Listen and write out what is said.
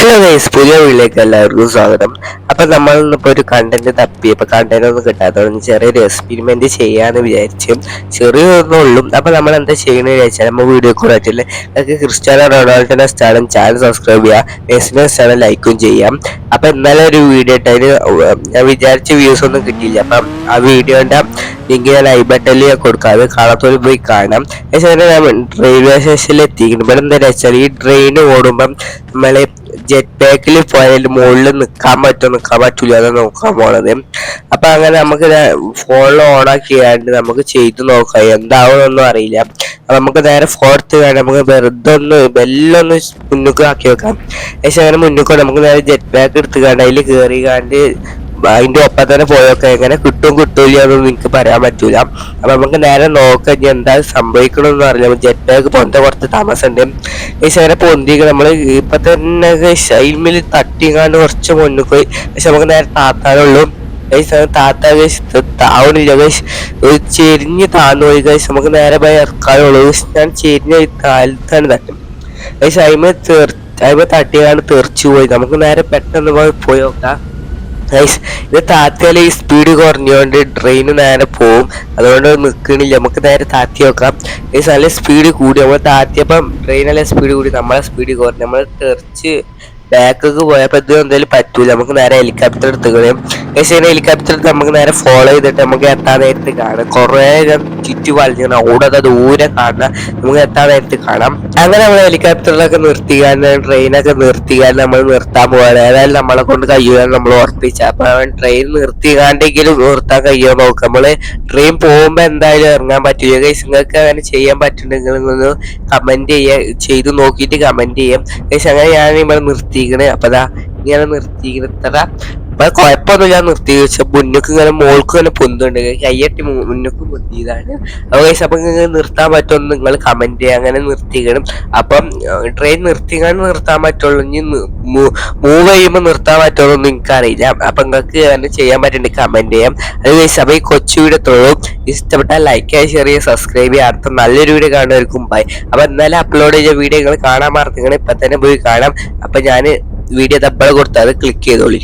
Hello guys പുതിയ വീട്ടിലേക്ക് എല്ലാവർക്കും സ്വാഗതം. അപ്പൊ നമ്മൾ ഇന്നിപ്പോ ഒരു കണ്ടന്റ് തപ്പി. അപ്പൊ കണ്ടന്റ് ഒന്നും കിട്ടാത്തതുകൊണ്ട് ചെറിയൊരു എക്സ്പെരിമെന്റ് ചെയ്യാന്ന് വിചാരിച്ചു ചെറിയൊന്നും ഉള്ളൂ. അപ്പൊ നമ്മൾ എന്താ ചെയ്യണമെന്ന് വിചാരിച്ചാൽ നമ്മൾ വീഡിയോ കുറച്ചില്ല നിങ്ങൾക്ക് ക്രിസ്ത്യാനോ റൊണാൾഡോനെ സ്ഥലം ചാനൽ സബ്സ്ക്രൈബ് ചെയ്യാം. മെസ്സിനെ സ്ഥലം ലൈക്കും ചെയ്യാം. അപ്പൊ ഇന്നലെ ഒരു വീഡിയോ ഇട്ടതിന് ഞാൻ വിചാരിച്ച വ്യൂസ് ഒന്നും കിട്ടിയില്ല. അപ്പം ആ വീഡിയോന്റെ ലിങ്ക് ഞാൻ ഐ ബട്ടണിൽ കൊടുക്കാതെ അത് കാണാത്തോട് പോയി കാണാം. പക്ഷേ ഞാൻ റെയിൽവേ സ്റ്റേഷനിൽ എത്തിക്കുന്നു ഇവിടെ എന്താ വെച്ചാൽ ഈ ട്രെയിൻ ഓടുമ്പം നമ്മളെ ജെറ്റ് ബാക്കിൽ പോയാൽ മുകളിൽ നിൽക്കാൻ പറ്റുമോ? നിൽക്കാൻ പറ്റൂല അതാണ് നോക്കാൻ പോണത്. അപ്പൊ അങ്ങനെ നമുക്ക് ഫോണിൽ ഓൺ ആക്കിയാണ്ട് നമുക്ക് ചെയ്ത് നോക്കാം. എന്താവുമെന്നൊന്നും അറിയില്ല. നമുക്ക് നേരെ ഫോർത്ത് വേണം നമുക്ക് വെറുതെ ഒന്ന് ബെല്ലൊന്ന് മുന്നോട്ട് ആക്കി വെക്കാം. പക്ഷെ അങ്ങനെ മുന്നോട്ട് നമുക്ക് നേരെ ജെറ്റ് ബാക്ക് എടുത്ത് കണ്ട് അതിൽ കയറി കണ്ട് അതിന്റെ ഒപ്പം തന്നെ പോയൊക്കെ എങ്ങനെ കിട്ടും കിട്ടൂല എന്നൊന്നും എനിക്ക് പറയാൻ പറ്റൂല. അപ്പൊ നമുക്ക് നേരെ നോക്കാം ഇനി എന്താ സംഭവിക്കണമെന്ന് എന്ന് ജെറ്റ് പാക്ക് പൊന്ത കുറച്ച് താമസമുണ്ട് പക്ഷെ അങ്ങനെ പൊന്തിക്ക് നമ്മൾ ഇപ്പൊ തന്നെ ഷൈമിൽ തട്ടിങ്ങാണ്ട് കുറച്ച് മുന്നിൽ പോയി. പക്ഷെ നമുക്ക് നേരെ താത്താനുള്ളൂ ഗൈസ് താത്ത താവണില്ല ഒരു ചെരിഞ്ഞ് താന്നു. പോയി ഗൈസ് നമുക്ക് നേരെ പോയി ഇറക്കാനുള്ളൂ ഞാൻ ചെരിഞ്ഞ കാലത്താണ് തട്ടും ഗൈസ് അതിമ തീർ അതിമ തട്ടിയാണ് തെറിച്ചു പോയി. നമുക്ക് നേരെ പെട്ടെന്ന് പോയി പോയി നോക്കാം. ഗൈസ് ഇത് താത്തിയാൽ ഈ സ്പീഡ് കുറഞ്ഞുകൊണ്ട് ട്രെയിൻ നേരെ പോവും. അതുകൊണ്ട് നിൽക്കണില്ല നമുക്ക് നേരെ താത്തി നോക്കാം. ഗൈസ് നല്ല സ്പീഡ് കൂടി. നമ്മൾ താത്തിയപ്പം ട്രെയിൻ നല്ല സ്പീഡ് കൂടി. നമ്മളെ സ്പീഡ് കുറഞ്ഞു. നമ്മൾ തെറിച്ച് ബാക്കൊക്കെ പോയപ്പോൾ ഇത് എന്തായാലും പറ്റൂല. നമുക്ക് നേരെ ഹെലികോപ്റ്റർ എടുത്തുകളയും പക്ഷേ ഹെലികോപ്റ്റർ നമുക്ക് നേരെ ഫോളോ ചെയ്തിട്ട് നമുക്ക് എത്താൻ നേരത്ത് കാണാം. കുറേ ചുറ്റു വളഞ്ഞാൽ ഓടാതെ ദൂരെ കാണാം നമുക്ക് എത്താൻ നേരത്ത് കാണാം. അങ്ങനെ നമ്മൾ ഹെലികോപ്റ്ററിലൊക്കെ നിർത്തിക്കാൻ ട്രെയിനൊക്കെ നിർത്തിക്കാൻ നമ്മൾ നിർത്താൻ പോവാണ്. ഏതായാലും നമ്മളെ കൊണ്ട് കഴിയുമെന്ന് നമ്മൾ ഉറപ്പിച്ച. അപ്പൊ അവൻ ട്രെയിൻ നിർത്തിക്കാണ്ടെങ്കിലും നിർത്താൻ കഴിയുമോ നോക്കാം. നമ്മൾ ട്രെയിൻ പോകുമ്പോ എന്തായാലും ഇറങ്ങാൻ പറ്റില്ല. ഗൈസ് നിങ്ങൾക്ക് അങ്ങനെ ചെയ്യാൻ പറ്റുന്നുണ്ടെങ്കിൽ ഒന്ന് കമന്റ് ചെയ്യാ ചെയ്ത് നോക്കിയിട്ട് കമന്റ് ചെയ്യാം. ഗൈസ് അങ്ങനെ ഞാൻ ഇവിടെ നിർത്തിക്കണേ അപ്പൊ ഇങ്ങനെ നിർത്തിക്കണ അപ്പൊ ഞാൻ നിർത്തി. വെച്ചാൽ മുന്നക്ക് ഇങ്ങനെ മോൾക്ക് ഇങ്ങനെ പൊന്തുണ്ട്. കയ്യട്ടി മുന്നക്ക് പൊന്തിയതാണ്. അപ്പൊ കൈസ് അപ്പൊ ഇങ്ങനെ നിർത്താൻ പറ്റുമെന്ന് നിങ്ങൾ കമന്റ് അങ്ങനെ നിർത്തിക്കണം അപ്പം ട്രെയിൻ നിർത്തിക്കാണ്ട് നിർത്താൻ പറ്റുള്ളൂ ഇനി മൂവ് ചെയ്യുമ്പോൾ നിർത്താൻ പറ്റുള്ളൂ എന്ന് നിങ്ങൾക്ക് അറിയില്ല അപ്പൊ നിങ്ങൾക്ക് അങ്ങനെ ചെയ്യാൻ പറ്റുന്നുണ്ട്. കമന്റ് ചെയ്യാം. അത് കൈസ് അപ്പൊ ഈ കൊച്ചു വീഡിയോ തൊഴും ഇഷ്ടപ്പെട്ടാൽ ലൈക്ക് ആയി ഷെയർ ചെയ്യുക സബ്സ്ക്രൈബ് ചെയ്യുക. അടുത്ത നല്ലൊരു വീഡിയോ കാണുമായിരിക്കും ബൈ അപ്പൊ എന്നാലും അപ്ലോഡ് ചെയ്ത വീഡിയോ നിങ്ങൾ കാണാൻ മറന്നിങ്ങനെ ഇപ്പൊ തന്നെ പോയി കാണാം. അപ്പൊ ഞാൻ വീഡിയോ തപ്പള കൊടുത്താൽ ക്ലിക്ക് ചെയ്തോളി.